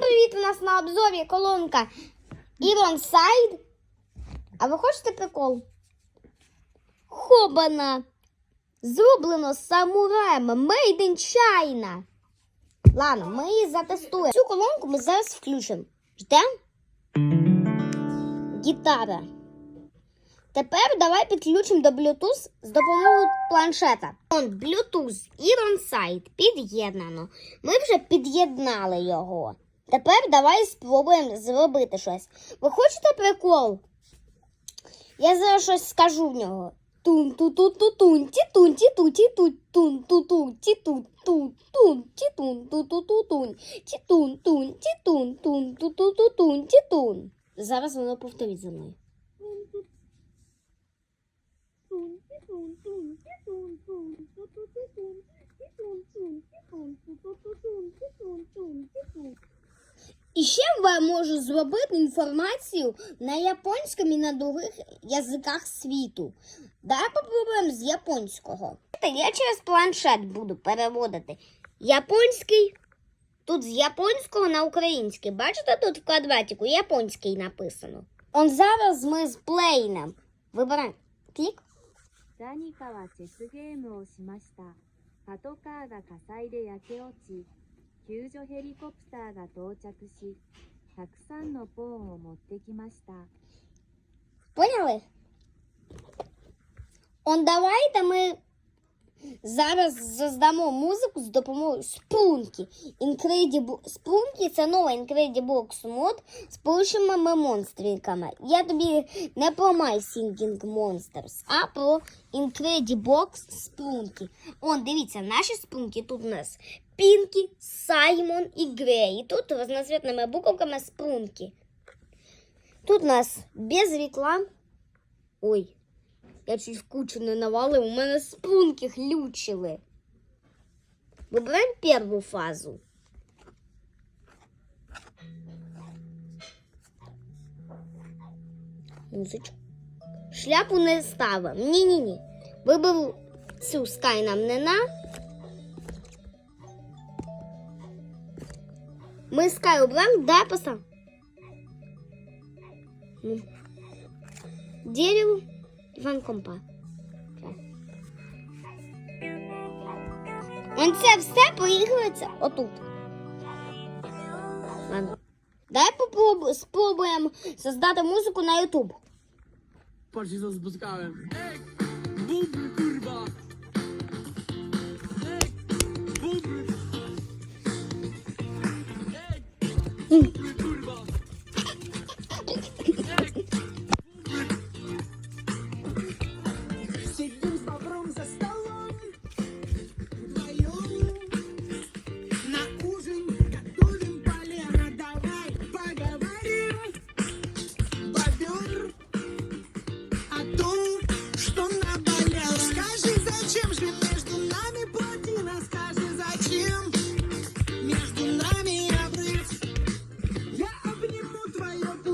Привіт! У нас на обзорі колонка Iron Side. А ви хочете прикол? Хобана! Зроблено самураєм Made in China. Ладно, ми її затестуємо. Цю колонку ми зараз включимо. Ждемо? Гітара. Тепер давай підключимо до Bluetooth з допомогою планшета. Он Bluetooth Iron Side під'єднано. Ми вже під'єднали його. Тепер давай спробуємо зробити щось. Ви хочете прикол? Я зараз щось скажу в нього. тун ту ту ту тун ті тун ті ту ті ту тун ту ту ті ту ту тун ті тун ту ту ту тун ті тун тун ті тун тун ту ту ту тун ті тун. Зараз воно повторить за мною. І ще я можу зробити інформацію на японському і на других язиках світу. Давай попробуємо з японського. Я через планшет буду переводити японський. Тут з японського на український. Бачите, тут в квадратику японський написано. Он зараз ми з плейном. Вибираємо. Клік. 何かはチェスゲームをしました。パトカーが火災で焼け落ち、 救助ヘリコプターが到着し、たくさんのポーンを持ってきました。 Поняли? Он давайте ми зараз заздамо музику з допомогою спрунки. Incredible... Спрунки це нова Incredibox мод з порушеними монстриками. Я тобі не про My Singing Monsters, а про Incredibox спрунки. Он, дивіться, наші спрунки тут у нас Пінкі, Саймон і Грей. І тут разноцветними буковками спрунки. Тут у нас без реклам. Ой, я чуть в кучу не навалив, у мене спрунки глючили. Вибираємо першу фазу. Музичку. Шляпу не ставимо. Ні-ні-ні. Виберу цю скай нам не на. Ми скай обрали, дай постав. Ну. Дерево, Іван Компа. Он це все поігрується отут. Ладно. Дай попробу- спробуємо создати музику на YouTube. Patrz, co spotkałem. Ej,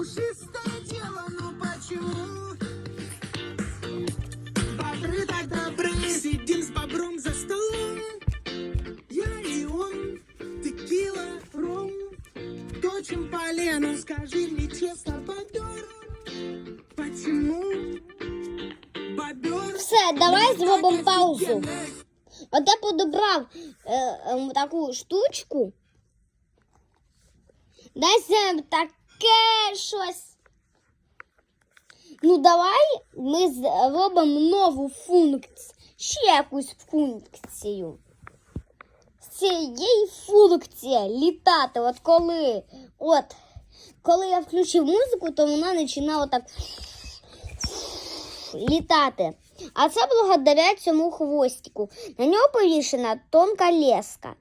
твое пушистое тело Но почему Бобры так добры, сидим с бобром за столом. Я и он, текила, ром. Точим полено, скажи мне честно, бобер. Почему? Бобер. Все, давай зробимо так паузу. От я подобрав е, е, таку штучку. Дай зробимо таке щось. Ну, давай ми зробимо нову функцію. Ще якусь функцію. З цієї функції літати. От коли. От. Коли я включив музику, то вона починала так літати. А це благодаря цьому хвостику. На нього повішена тонка леска.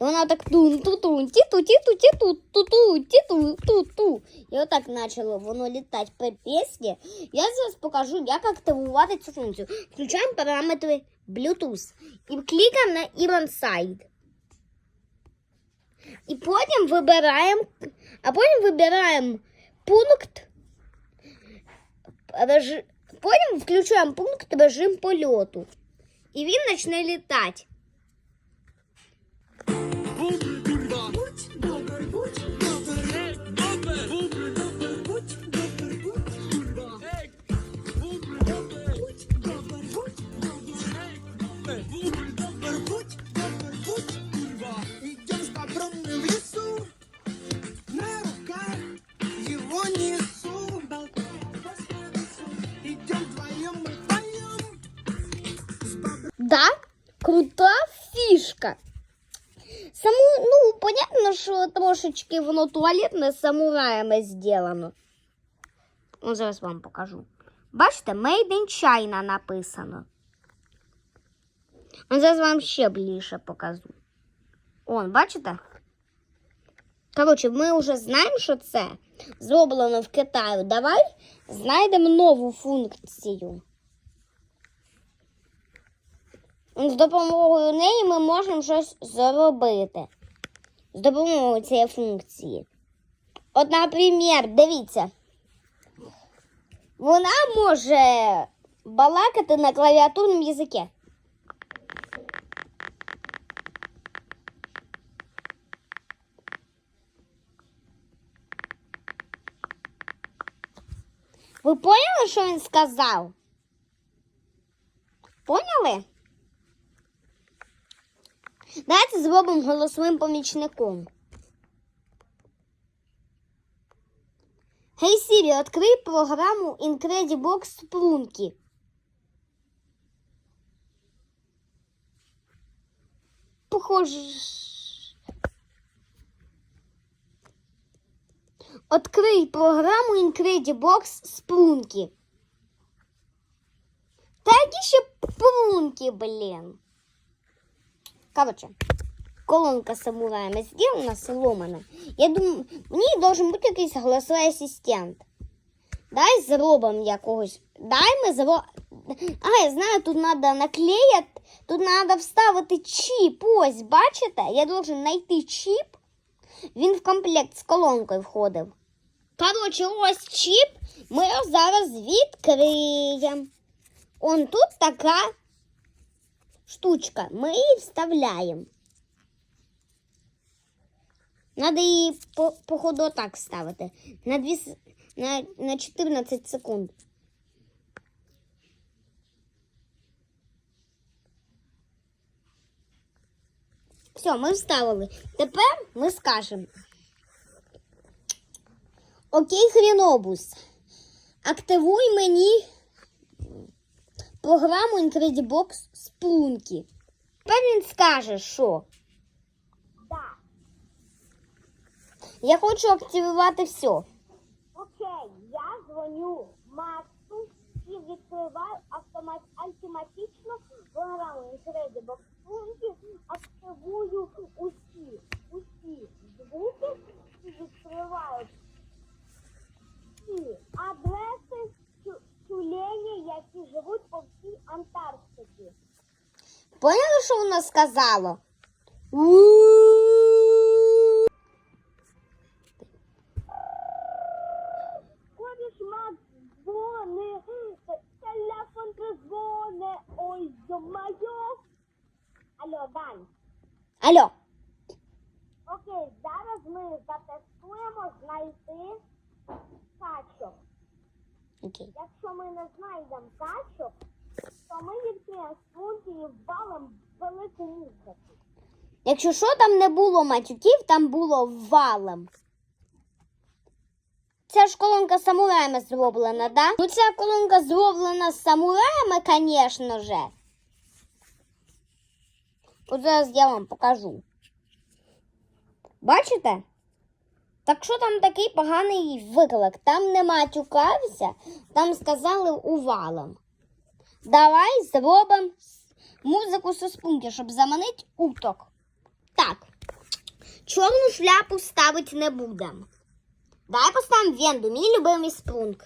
І вона так тун ту тун ті ту ті ту ті ту ту ту ті ту ту ту І отак почало воно літати по пісні. Я зараз покажу, як активувати цю функцію. Включаємо параметри Bluetooth і клікаємо на Iron Side. І потім вибираємо, а потім вибираємо пункт режим, потім включаємо пункт режим польоту. І він почне літати. Да? Крута фішка. Саму, ну, понятно, що трошечки воно туалетне самураями зроблено. Ну, зараз вам покажу. Бачите, Made in China написано. Ну, зараз вам ще ближче покажу. Он, бачите? Коротше, ми вже знаємо, що це зроблено в Китаї. Давай знайдемо нову функцію. З допомогою неї ми можемо щось зробити. З допомогою цієї функції. От, наприклад, дивіться. Вона може балакати на клавіатурному язикі. Ви поняли, що він сказав? Поняли? Давайте зробимо голосовим помічником. Гей Сірі, відкрий програму Incredibox Сплунки. Похоже. Открий програму Incredibox Сплунки. Та які ще плунки, блін. Короче, колонка самураями сделана, сломана. Я думаю, в ній должен бути якийсь голосовий асистент. Дай зробимо якогось. Дай ми зро... А, я знаю, тут треба наклеїти, тут треба вставити чіп. Ось, бачите? Я должен знайти чіп. Він в комплект з колонкою входив. Коротше, ось чіп. Ми його зараз відкриємо. Он тут така штучка. Ми її вставляємо. Надо її по, походу так ставити. На, 2, на, на 14 секунд. Все, ми вставили. Тепер ми скажемо. Окей, хрінобус. Активуй мені програму Incredibox Сплунки. Тепер він скаже, що. Да. Я хочу активувати все. Окей, я дзвоню Максу і відкриваю автомат... автоматично програму Incredibox Сплунки, активую усі Поняли, що вона сказала? Коріш Макс дзвони, телефон дзвони, ой, йо-майо. Алло, Дань. Алло. Окей, зараз ми затестуємо знайти качок. Окей. Якщо ми не знайдемо качок, то ми відкриємо спунки і ввалимо велику муху. Якщо що там не було матюків, там було валом. Ця ж колонка самураями зроблена, да? Ну ця колонка зроблена з самураями, звісно же. От зараз я вам покажу. Бачите? Так що там такий поганий виклик? Там не матюкався, там сказали увалом. Давай зробимо музику со спунки, щоб заманити уток. Так. Чорну шляпу ставити не будемо. Давай поставимо венду, мій любимий спунк.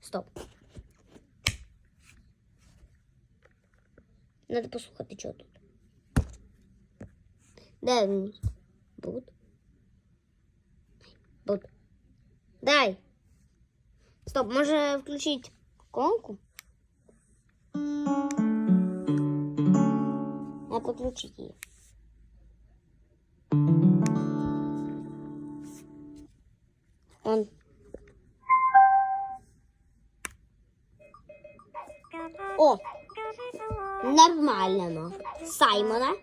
Стоп. Надо послухати, що тут. Де він? Буд. Буд. Дай. Стоп, може включити колонку? Надо подключить її. Он. О! Нормально. Саймона.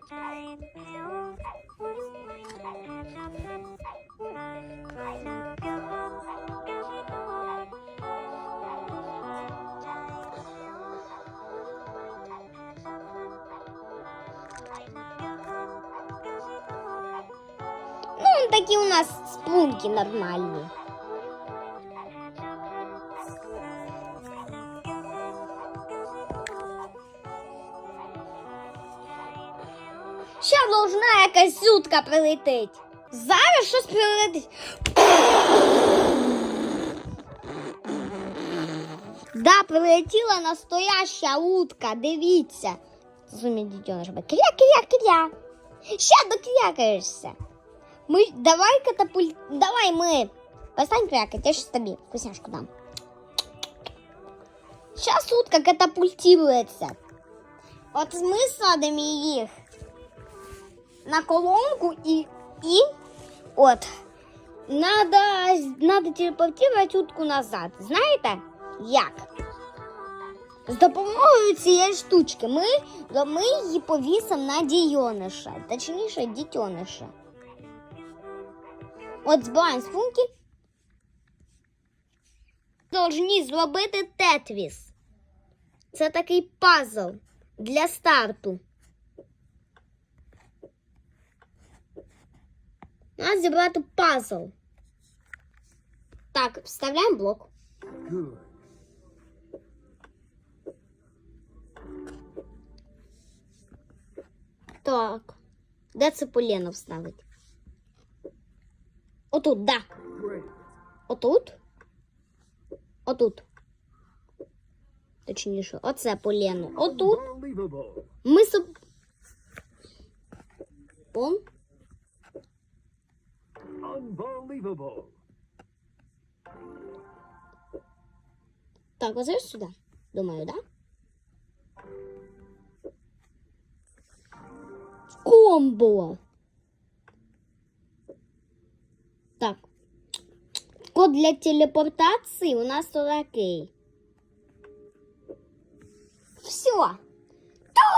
Спунки нормальні. Ще должна якась сутка прилетить. Зараз щось прилетить. Да, прилетіла настояща утка, дивіться. Зумі дітьоныш би. Кря, кря, кря. Ще докрякаєшся. Ми, давай катапуль... Давай ми. Перестань крякать, я щас тобі вкусняшку дам. Сейчас утка катапультируется. От ми садимо їх на колонку і, і от надо, надо телепортувати утку назад. Знаєте, як? З допомогою цієї штучки ми, ми її повісимо на дійониша, точніше дітьониша. От збираємо спунки. Должні зробити тетріс. Це такий пазл для старту. Треба зібрати пазл. Так, вставляємо блок. Так. Де це полено вставить? Отут, да. Отут. Отут. Точніше, оце полено. Unbelievable. Ми соб... Он. Так, ось сюди. Думаю, да? Комбо. Так. Код для телепортации у нас 40. Все. Ту!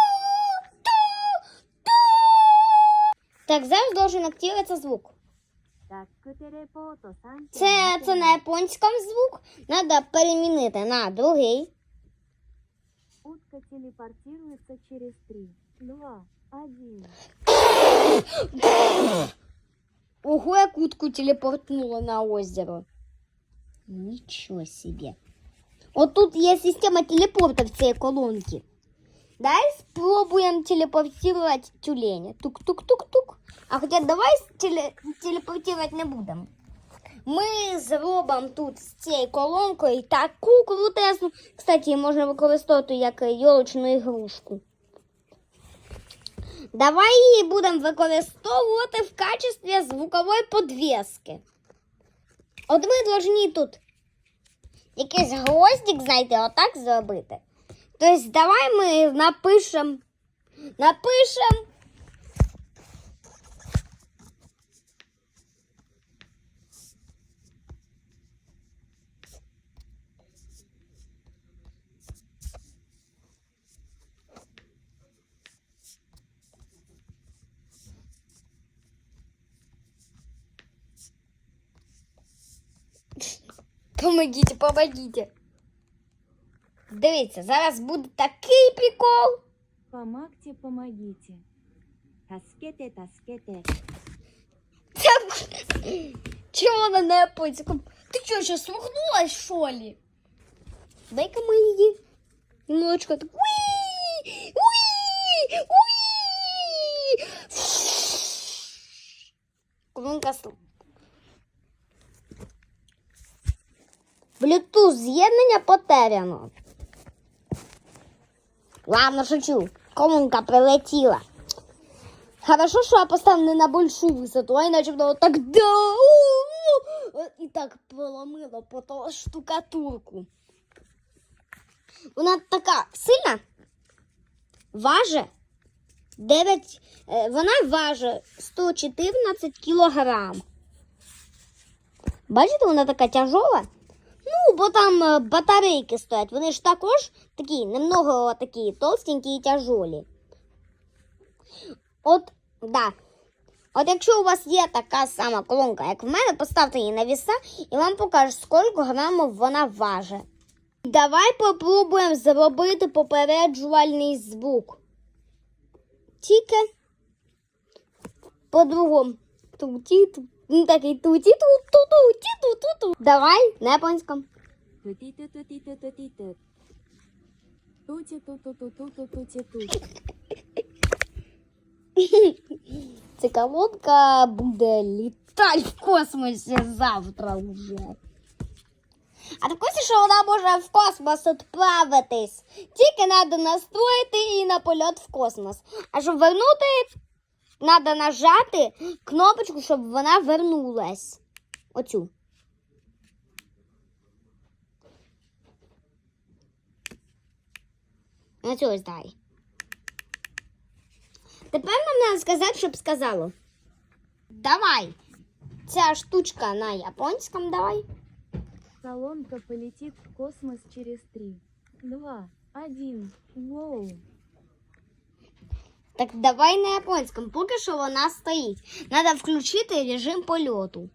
Ту! Ту! Так, зараз должен активироваться звук. Це, це на японському звук. Треба перемінити на другий. Утка телепортирується через 3, 2, 1. Ого, як утку телепортнула на озеро. Нічого собі. От тут є система телепорта в цій колонці. Дай спробуємо телепортувати тюленя. Тук-тук-тук-тук. А хоча давай теле... телепортувати не будемо. Ми зробимо тут з цією колонкою таку крутесну. Кстати, її можна використовувати як йолочну ігрушку. Давай її будемо використовувати в качестві звукової подвески. От ми повинні тут якийсь гвоздик, знайти, отак зробити. Тобто, давай ми напишемо. Напишемо. Помогите, помогите. Дивіться, зараз будет такой прикол. Помогте, помогите. Таскете, таскете. Чего она на японском? Ты что, сейчас смахнулась, что ли? Дай-ка мы иди. Немножечко так. Уи! Уи! Уи! Кулон коснулся. Bluetooth з'єднання потеряно. Ладно, шучу. Колонка прилетіла. Хорошо, що я поставив не на большую висоту, а іначе б воно так да. І так поломило по ту штукатурку. Вона така сильна, важить 9, е, вона важить 114 кілограм. Бачите, вона така тяжова. Ну, бо там е, батарейки стоять. Вони ж також такі, немного такі толстенькі і тяжолі. От, да. От якщо у вас є така сама колонка, як в мене, поставте її на віса і вам покаже, скільки грамів вона важить. Давай попробуємо зробити попереджувальний звук. Тільки по-другому. Ту-ті-ту, він такий ту ті ту ту ту ті ту ту ту Давай на японському. Ця колонка буде літати в космосі завтра вже. А також, що вона може в космос відправитись. Тільки треба настроїти її на польот в космос. А щоб вернути треба нажати кнопочку, щоб вона вернулась. Оцю. Оцю ось дай. Тепер нам треба сказати, щоб сказало. Давай. Ця штучка на японському давай. Колонка полетит в космос через три, два, один. Воу. Так давай на японському, поки що вона стоїть. Треба включити режим польоту.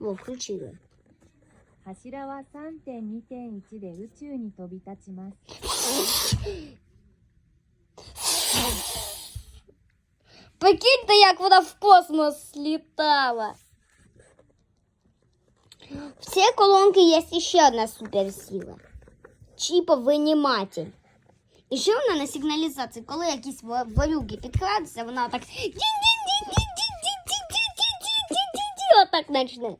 О, включили. 柱は3.2.1で宇宙に飛び立ちます。 Прикиньте, як вона в космос літала. В цій колонки є ще одна суперсила. Чіповиніматель. І ще вона на сигналізації, коли якісь варюги підкрадуться, вона так отак почне.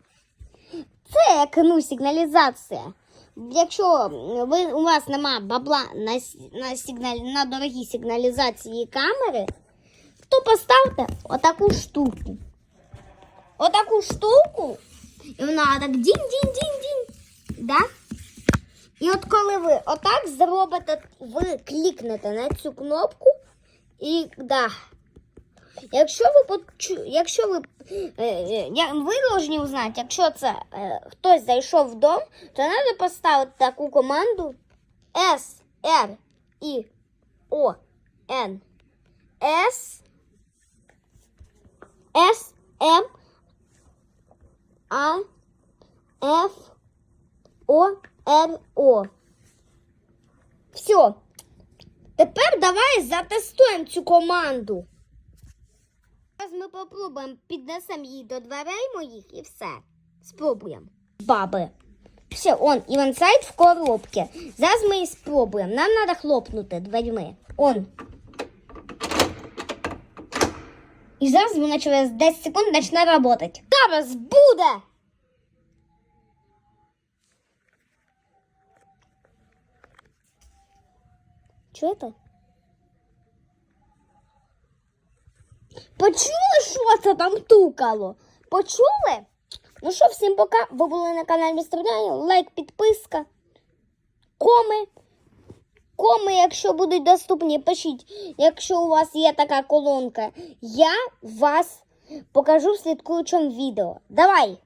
Це як ну, сигналізація. Якщо ви, у вас нема бабла на на, сигнал, на дорогі сигналізації камери, то поставте отаку штуку. Отаку штуку. І вона так дінь-дінь-дінь-дінь. Да? І от коли ви отак зробите, ви клікнете на цю кнопку і да. Якщо ви якщо ви, е, е, ви повинні узнати, якщо це е, хтось зайшов в дом, то треба поставити таку команду S, R, I, O, N, S, S, M, А, F, О, Р, О. Все. Тепер давай затестуємо цю команду. Зараз ми попробуємо, піднесемо її до дверей моїх і все. Спробуємо. Баби. Все, он, інсайд в коробці. Зараз ми її спробуємо. Нам треба хлопнути дверьми. Он. І зараз вона через 10 секунд почне працювати. Зараз буде! Чуєте? Почули, що це там тукало? Почули? Ну що, всім пока. Ви були на каналі Містер Даніел. Лайк, підписка, коми. Коми, якщо будуть доступні, пишіть, якщо у вас є така колонка. Я вас покажу в слідкуючому відео. Давай!